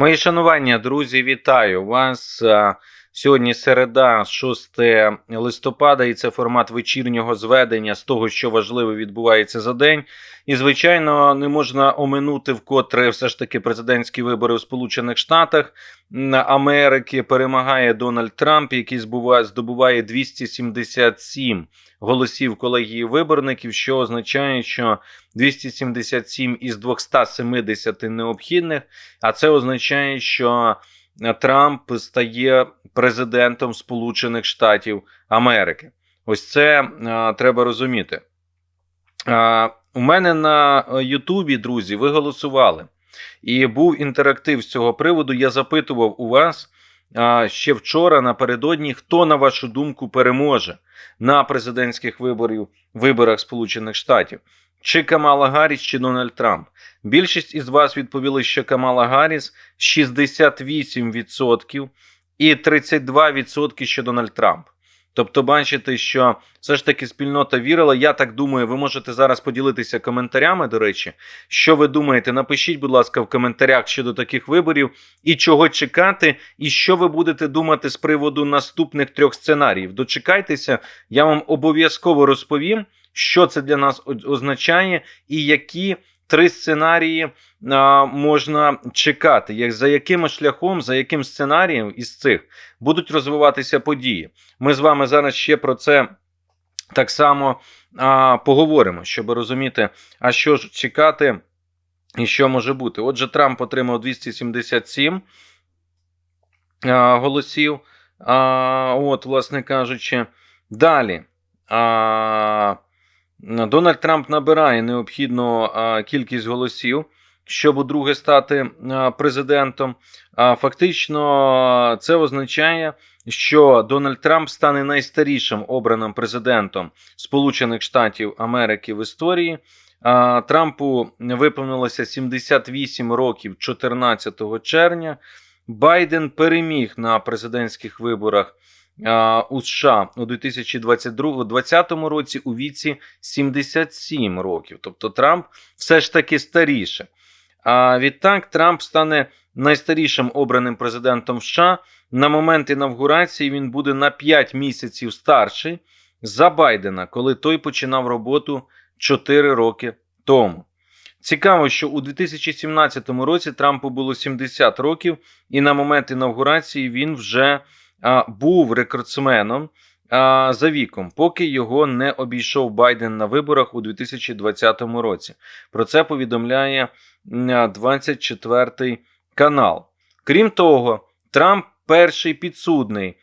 Мої шанування, друзі, вітаю вас. Сьогодні середа, 6 листопада, і це формат вечірнього зведення з того, що важливо відбувається за день. І, звичайно, не можна оминути вкотре все ж таки президентські вибори у Сполучених Штатах Америки. Перемагає Дональд Трамп, який збува- здобуває 277 голосів колегії виборників, що означає, що 277 із 270 необхідних. А це означає, що Трамп стає президентом Сполучених Штатів Америки. Ось це е, треба розуміти. Е, у мене на Ютубі, друзі, ви голосували. І був інтерактив з цього приводу. Я запитував у вас е, ще вчора напередодні, хто, на вашу думку, переможе на президентських виборів, виборах Сполучених Штатів. Чи Камала Гарріс, чи Дональд Трамп. Більшість із вас відповіли, що Камала Гарріс 68% і 32% що Дональд Трамп. Тобто, бачите, що все ж таки спільнота вірила. Я так думаю, ви можете зараз поділитися коментарями. До речі, що ви думаєте? Напишіть, будь ласка, в коментарях щодо таких виборів і чого чекати, і що ви будете думати з приводу наступних трьох сценаріїв. Дочекайтеся, я вам обов'язково розповім, що це для нас означає, і які три сценарії а, можна чекати, як за яким шляхом, за яким сценарієм із цих будуть розвиватися події. Ми з вами зараз ще про це так само а, поговоримо, щоб розуміти, а що ж чекати і що може бути. Отже, Трамп отримав 277 а, голосів. А, от, власне кажучи, далі. А, Дональд Трамп набирає необхідну кількість голосів, щоб удруге стати президентом. А, фактично, це означає, що Дональд Трамп стане найстарішим обраним президентом Сполучених Штатів Америки в історії. Трампу виповнилося 78 років 14 червня. Байден переміг на президентських виборах у США у 2020 році у віці 77 років. Тобто Трамп все ж таки старіше. А відтак Трамп стане найстарішим обраним президентом США. На момент інавгурації він буде на 5 місяців старший за Байдена, коли той починав роботу 4 роки тому. Цікаво, що у 2017 році Трампу було 70 років, і на момент інавгурації він вже був рекордсменом за віком, поки його не обійшов Байден на виборах у 2020 році. Про це повідомляє м, 24 канал. Крім того, Трамп перший підсудний,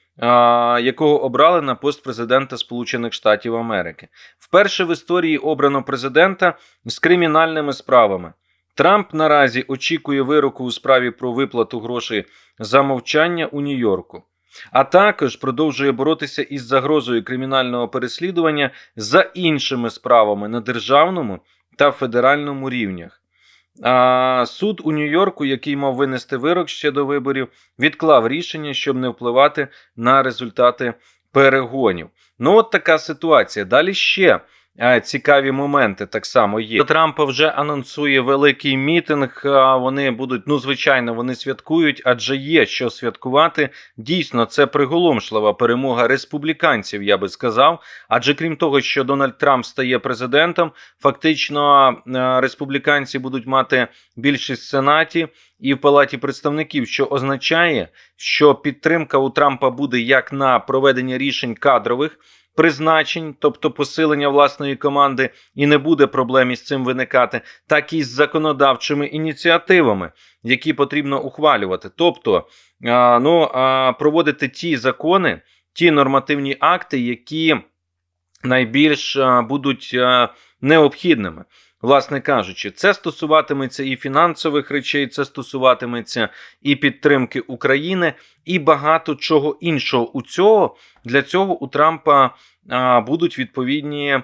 якого обрали на пост президента Сполучених Штатів Америки. Вперше в історії обрано президента з кримінальними справами. Трамп наразі очікує вироку у справі про виплату грошей за мовчання у Нью-Йорку, а також продовжує боротися із загрозою кримінального переслідування за іншими справами на державному та федеральному рівнях. А суд у Нью-Йорку, який мав винести вирок ще до виборів, відклав рішення, щоб не впливати на результати перегонів. Ну, от така ситуація. Далі ще цікаві моменти так само є. Трампа вже анонсує великий мітинг. Вони будуть, ну звичайно, вони святкують, адже є що святкувати. Дійсно, це приголомшлива перемога республіканців, я би сказав. Адже крім того, що Дональд Трамп стає президентом, фактично республіканці будуть мати більшість в сенаті і в палаті представників, що означає, що підтримка у Трампа буде як на проведення рішень кадрових призначень, тобто посилення власної команди, і не буде проблем із цим виникати, так і з законодавчими ініціативами, які потрібно ухвалювати. Тобто, ну, проводити ті закони, ті нормативні акти, які найбільш будуть необхідними. Власне кажучи, це стосуватиметься і фінансових речей, це стосуватиметься і підтримки України, і багато чого іншого. У цього для цього у Трампа а, будуть відповідні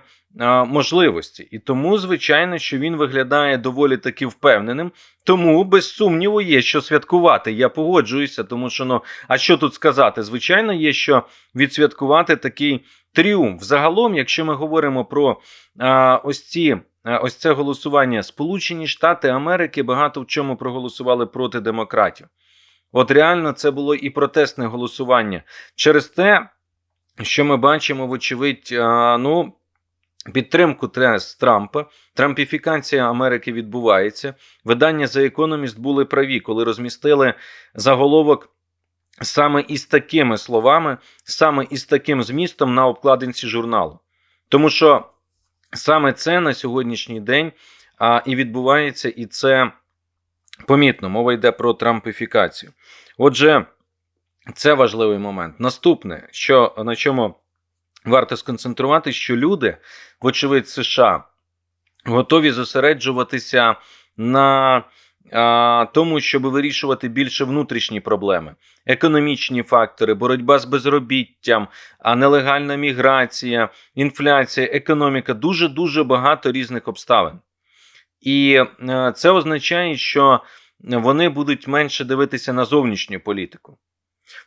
можливості. І тому, звичайно, що він виглядає доволі таки впевненим. Тому, без сумніву, є що святкувати. Я погоджуюся, тому що ну, а що тут сказати? Звичайно, є що відсвяткувати такий тріумф. Загалом, якщо ми говоримо про а, ось ці ось це голосування. Сполучені Штати Америки багато в чому проголосували проти демократів. От реально це було і протестне голосування через те, що ми бачимо, вочевидь, е, ну. Підтримку Трампа, трампіфікація Америки відбувається. Видання The Economist були праві, коли розмістили заголовок саме із такими словами, саме із таким змістом на обкладинці журналу. Тому що саме це на сьогоднішній день а, і відбувається, і це помітно. Мова йде про трампіфікацію. Отже, це важливий момент. Наступне, що на чому варто сконцентрувати, що люди, вочевидь, США готові зосереджуватися на а, тому, щоб вирішувати більше внутрішні проблеми, економічні фактори, боротьба з безробіттям, а нелегальна міграція, інфляція, економіка дуже дуже багато різних обставин. І е, це означає, що вони будуть менше дивитися на зовнішню політику.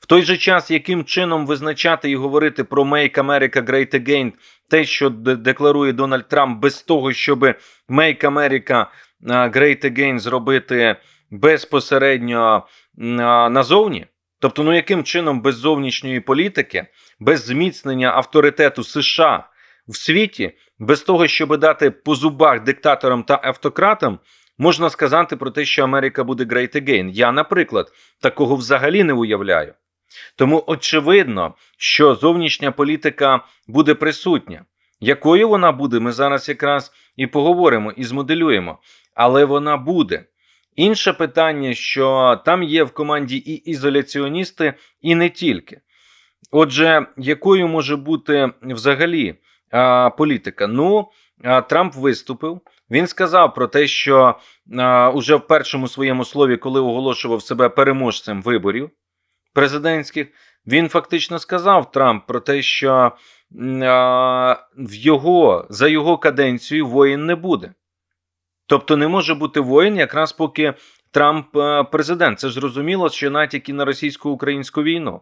В той же час, яким чином визначати і говорити про Make America Great Again, те, що декларує Дональд Трамп, без того, щоб Make America Great Again зробити безпосередньо назовні. Тобто, ну яким чином без зовнішньої політики, без зміцнення авторитету США в світі, без того, щоб дати по зубах диктаторам та автократам, можна сказати про те, що Америка буде great again. Я, наприклад, такого взагалі не уявляю. Тому очевидно, що зовнішня політика буде присутня. Якою вона буде, ми зараз якраз і поговоримо, і змоделюємо, але вона буде. Інше питання, що там є в команді і ізоляціоністи, і не тільки. Отже, якою може бути взагалі а, політика? Ну, а, Трамп виступив. Він сказав про те, що а, уже в першому своєму слові, коли оголошував себе переможцем виборів президентських, він фактично сказав Трамп про те, що а, в його за його каденцію воїн не буде. Тобто не може бути воїн, якраз поки Трамп президент. Це ж зрозуміло, що натяки на російсько-українську війну.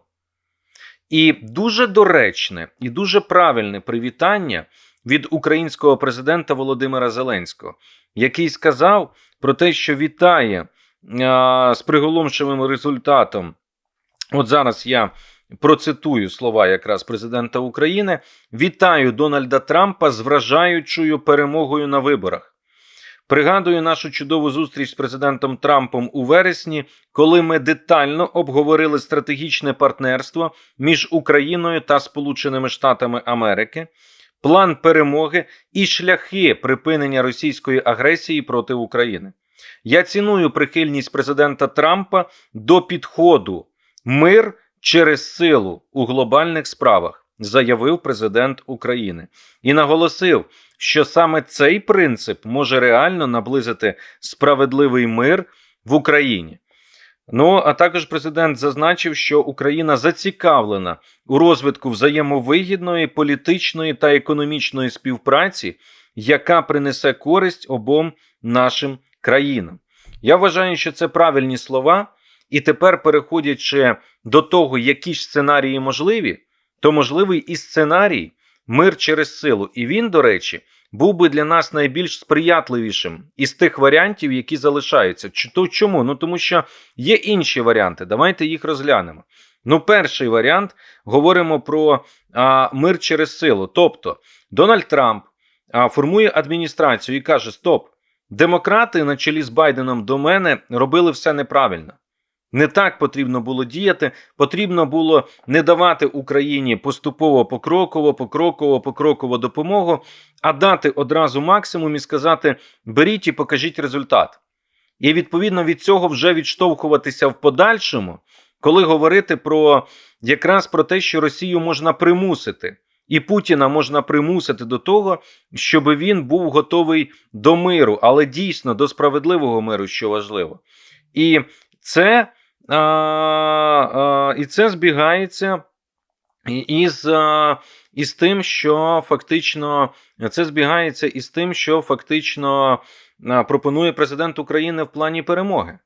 І дуже доречне і дуже правильне привітання від українського президента Володимира Зеленського, який сказав про те, що вітає а, з приголомшивим результатом. От зараз я процитую слова якраз президента України: Вітаю Дональда Трампа з вражаючою перемогою на виборах. Пригадую нашу чудову зустріч з президентом Трампом у вересні, коли ми детально обговорили стратегічне партнерство між Україною та Сполученими Штатами Америки, план перемоги і шляхи припинення російської агресії проти України. Я ціную прихильність президента Трампа до підходу мир через силу у глобальних справах. Заявив президент України і наголосив, що саме цей принцип може реально наблизити справедливий мир в Україні. Ну а також президент зазначив, що Україна зацікавлена у розвитку взаємовигідної політичної та економічної співпраці, яка принесе користь обом нашим країнам. Я вважаю, що це правильні слова, і тепер, переходячи до того, які ж сценарії можливі, то можливий і сценарій мир через силу. І він, до речі, був би для нас найбільш сприятливішим із тих варіантів, які залишаються. То чому? Ну тому що є інші варіанти. Давайте їх розглянемо. Ну, перший варіант говоримо про а, мир через силу. Тобто Дональд Трамп а, формує адміністрацію і каже: Стоп, демократи на чолі з Байденом до мене робили все неправильно. Не так потрібно було діяти. Потрібно було не давати Україні поступово покроково, покроково, покроково допомогу, а дати одразу максимум і сказати: беріть і покажіть результат. І відповідно від цього вже відштовхуватися в подальшому, коли говорити про якраз про те, що Росію можна примусити, і Путіна можна примусити до того, щоб він був готовий до миру, але дійсно до справедливого миру, що важливо. І це а, а, І це збігається із, із тим, що фактично це збігається із тим, що фактично пропонує президент України в плані перемоги.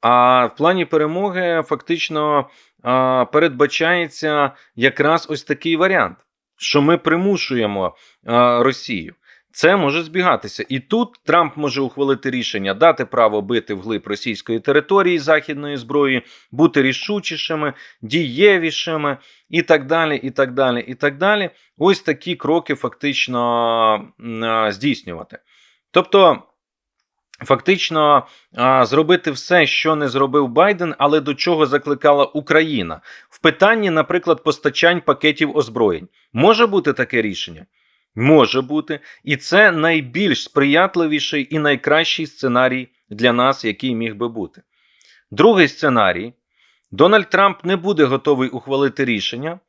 А в плані перемоги фактично передбачається якраз ось такий варіант, що ми примушуємо Росію. Це може збігатися. І тут Трамп може ухвалити рішення дати право бити вглиб російської території західної зброї, бути рішучішими, дієвішими і так далі. і так далі, і так далі. Ось такі кроки фактично здійснювати. Тобто. Фактично зробити все, що не зробив Байден, але до чого закликала Україна в питанні, наприклад, постачань пакетів озброєнь. Може бути таке рішення? Може бути, і це найбільш сприятливіший і найкращий сценарій для нас, який міг би бути. Другий сценарій: Дональд Трамп не буде готовий ухвалити рішення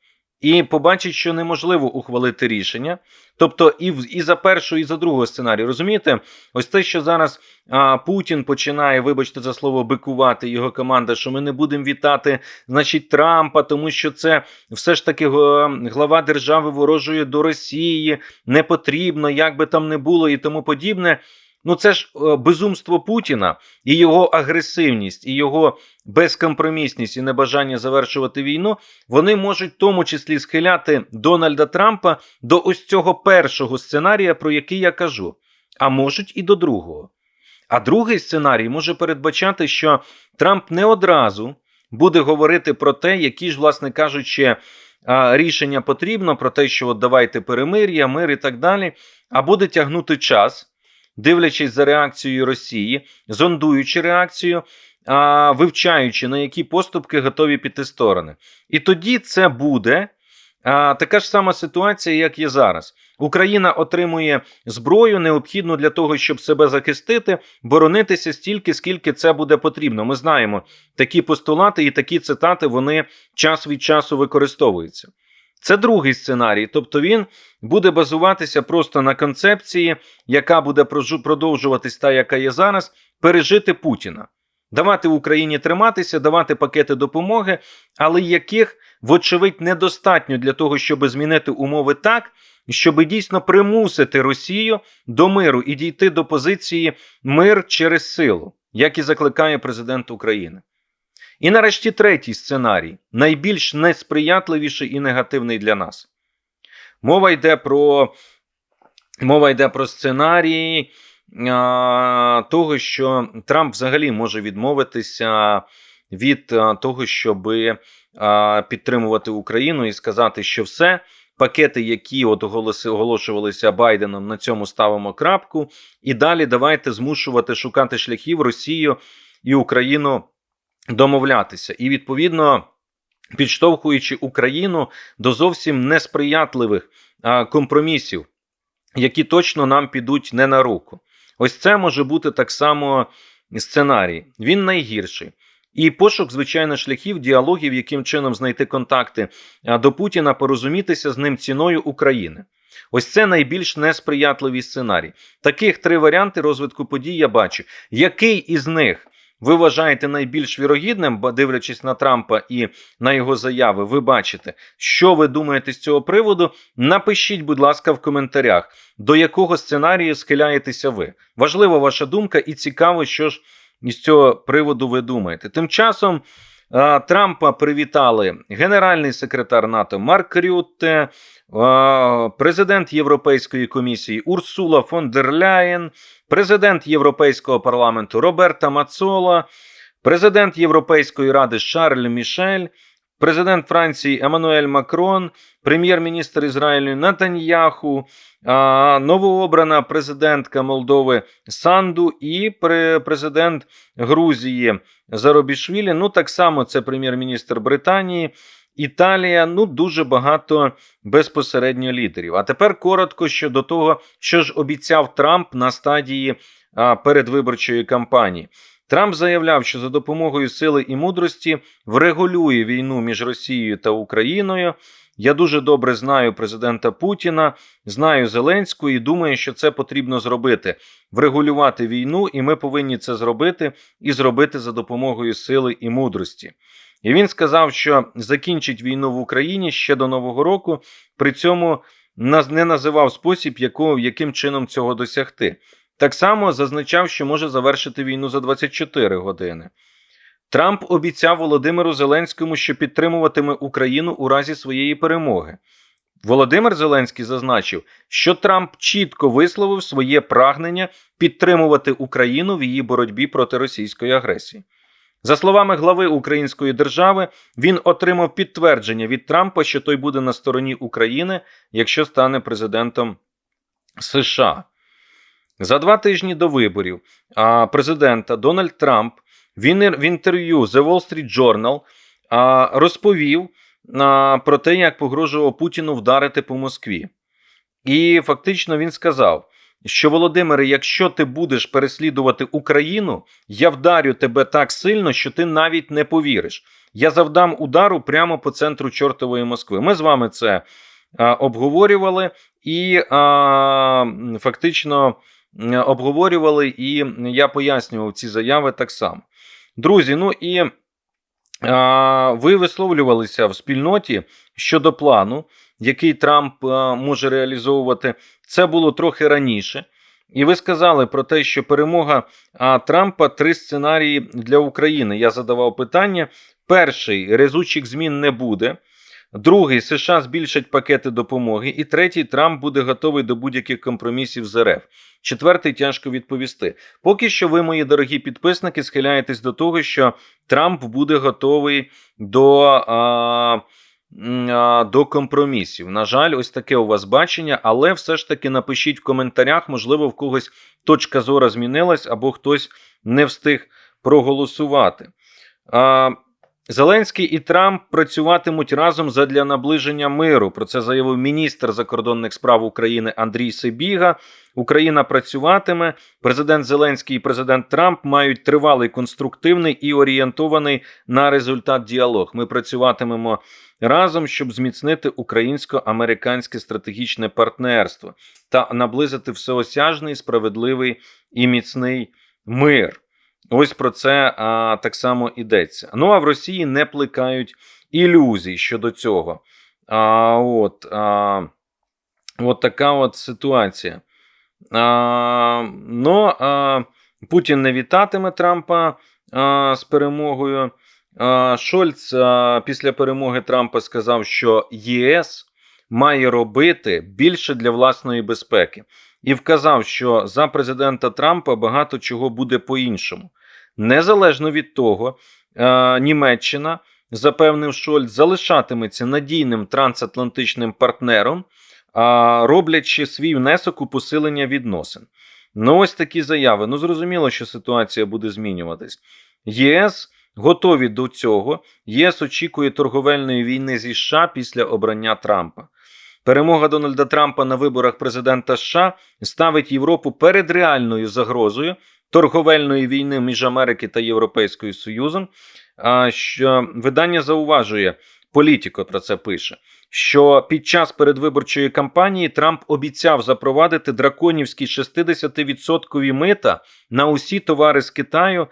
і побачить, що неможливо ухвалити рішення. Тобто, і в і за першого, і за другого сценарію. Розумієте, ось те, що зараз а, Путін починає, вибачте за слово, бикувати його команда, що ми не будемо вітати, значить, Трампа, тому що це все ж таки глава держави ворожує до Росії, не потрібно, як би там не було, і тому подібне. Ну, це ж е, безумство Путіна і його агресивність, і його безкомпромісність і небажання завершувати війну. Вони можуть в тому числі схиляти Дональда Трампа до ось цього першого сценарія, про який я кажу, а можуть і до другого. А другий сценарій може передбачати, що Трамп не одразу буде говорити про те, які ж, власне кажучи, рішення потрібно, про те, що от давайте перемир'я, мир і так далі, а буде тягнути час дивлячись за реакцією Росії, зондуючи реакцію, а, вивчаючи, на які поступки готові піти сторони. І тоді це буде а, така ж сама ситуація, як є зараз. Україна отримує зброю, необхідну для того, щоб себе захистити, боронитися стільки, скільки це буде потрібно. Ми знаємо такі постулати і такі цитати вони час від часу використовуються. Це другий сценарій, тобто він буде базуватися просто на концепції, яка буде продовжуватись та, яка є зараз, пережити Путіна, давати Україні триматися, давати пакети допомоги, але яких, вочевидь, недостатньо для того, щоб змінити умови так, щоб дійсно примусити Росію до миру і дійти до позиції мир через силу, як і закликає президент України. І нарешті третій сценарій, найбільш несприятливіший і негативний для нас. Мова йде про мова йде про сценарій а, того, що Трамп взагалі може відмовитися від а, того, щоб а, підтримувати Україну і сказати, що все. Пакети, які от оголошувалися Байденом, на цьому ставимо крапку. І далі давайте змушувати шукати шляхів Росію і Україну домовлятися. І відповідно. Підштовхуючи Україну до зовсім несприятливих а, компромісів, які точно нам підуть не на руку. Ось це може бути так само сценарій. Він найгірший. І пошук, звичайно, шляхів, діалогів, яким чином знайти контакти до Путіна, порозумітися з ним ціною України. Ось це найбільш несприятливий сценарій. Таких три варіанти розвитку подій я бачу. Який із них ви вважаєте найбільш вірогідним, дивлячись на Трампа і на його заяви, ви бачите, що ви думаєте з цього приводу? Напишіть, будь ласка, в коментарях, до якого сценарію схиляєтеся ви. Важлива ваша думка, і цікаво, що ж із цього приводу ви думаєте. Тим часом Трампа привітали генеральний секретар НАТО Марк Рютте, президент Європейської комісії Урсула фон дер Ляєн, президент Європейського парламенту Роберта Мацола, президент Європейської ради Шарль Мішель, президент Франції Еммануель Макрон, прем'єр-міністр Ізраїлю Натаньяху, новообрана президентка Молдови Санду і президент Грузії Заробішвілі. Ну, так само це прем'єр-міністр Британії. Італія, ну дуже багато безпосередньо лідерів. А тепер коротко щодо того, що ж обіцяв Трамп на стадії а, передвиборчої кампанії. Трамп заявляв, що за допомогою сили і мудрості врегулює війну між Росією та Україною. Я дуже добре знаю президента Путіна, знаю Зеленську і думаю, що це потрібно зробити: врегулювати війну, і ми повинні це зробити і зробити за допомогою сили і мудрості. І він сказав, що закінчить війну в Україні ще до Нового року. При цьому не називав спосіб, яким чином цього досягти. Так само зазначав, що може завершити війну за 24 години. Трамп обіцяв Володимиру Зеленському, що підтримуватиме Україну у разі своєї перемоги. Володимир Зеленський зазначив, що Трамп чітко висловив своє прагнення підтримувати Україну в її боротьбі проти російської агресії. За словами глави Української держави, він отримав підтвердження від Трампа, що той буде на стороні України, якщо стане президентом США. За два тижні до виборів президента Дональд Трамп в інер- в інтерв'ю The Wall Street Journal розповів про те, як погрожував Путіну вдарити по Москві. І фактично він сказав, що Володимире, якщо ти будеш переслідувати Україну, я вдарю тебе так сильно, що ти навіть не повіриш. Я завдам удару прямо по центру чортової Москви. Ми з вами це а, обговорювали і а, фактично обговорювали, і я пояснював ці заяви так само. Друзі, ну і а, ви висловлювалися в спільноті щодо плану, який Трамп а, може реалізовувати. Це було трохи раніше. І ви сказали про те, що перемога а, Трампа три сценарії для України. Я задавав питання. Перший резучих змін не буде. Другий США збільшать пакети допомоги. І третій Трамп буде готовий до будь-яких компромісів з РФ. Четвертий тяжко відповісти. Поки що ви, мої дорогі підписники, схиляєтесь до того, що Трамп буде готовий до, а, до компромісів. На жаль, ось таке у вас бачення, але все ж таки напишіть в коментарях, можливо, в когось точка зору змінилась або хтось не встиг проголосувати. Зеленський і Трамп працюватимуть разом задля наближення миру. Про це заявив міністр закордонних справ України Андрій Сибіга. Україна працюватиме. Президент Зеленський і президент Трамп мають тривалий конструктивний і орієнтований на результат діалог. Ми працюватимемо разом, щоб зміцнити українсько-американське стратегічне партнерство та наблизити всеосяжний, справедливий і міцний мир. Ось про це а, так само йдеться. Ну а в Росії не плекають ілюзій щодо цього. А, От а, от така от ситуація. А, Ну, а, Путін не вітатиме Трампа а, з перемогою. А, Шольц а, після перемоги Трампа сказав, що ЄС має робити більше для власної безпеки, і вказав, що за президента Трампа багато чого буде по-іншому. Незалежно від того, е, Німеччина, запевнив Шольц, залишатиметься надійним трансатлантичним партнером, роблячи свій внесок у посилення відносин. Ну, ось такі заяви. Ну, зрозуміло, що ситуація буде змінюватись. ЄС готові до цього. ЄС очікує торговельної війни зі США після обрання Трампа. Перемога Дональда Трампа на виборах президента США ставить Європу перед реальною загрозою торговельної війни між Америки та Європейською Союзом. А що видання зауважує, політико про це пише. Що під час передвиборчої кампанії Трамп обіцяв запровадити драконівські 60% мита на усі товари з Китаю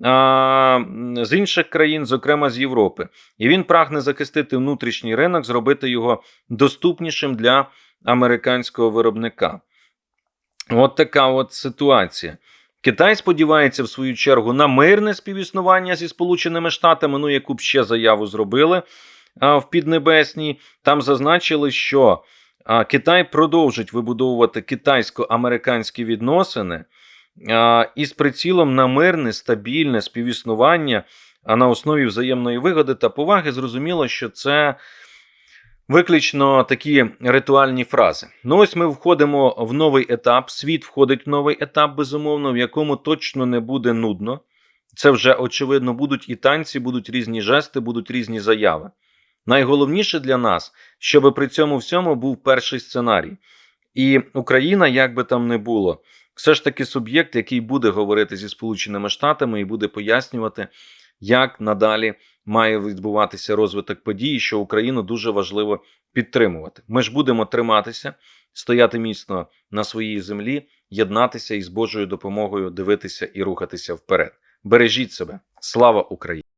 з інших країн, зокрема з Європи, і він прагне захистити внутрішній ринок, зробити його доступнішим для американського виробника. От така от ситуація. Китай сподівається в свою чергу на мирне співіснування зі Сполученими Штатами, ну яку б ще заяву зробили в Піднебесній. Там зазначили, що Китай продовжить вибудовувати китайсько-американські відносини із прицілом на мирне, стабільне співіснування а на основі взаємної вигоди та поваги. Зрозуміло, що це. Виключно такі ритуальні фрази. Ну, ось ми входимо в новий етап. Світ входить в новий етап, безумовно, в якому точно не буде нудно. Це вже очевидно, будуть і танці, будуть різні жести, будуть різні заяви. Найголовніше для нас, щоб при цьому всьому був перший сценарій. І Україна, як би там не було, все ж таки суб'єкт, який буде говорити зі Сполученими Штатами і буде пояснювати, як надалі має відбуватися розвиток подій, що Україну дуже важливо підтримувати. Ми ж будемо триматися, стояти міцно на своїй землі, єднатися і з Божою допомогою дивитися і рухатися вперед. Бережіть себе. Слава Україні!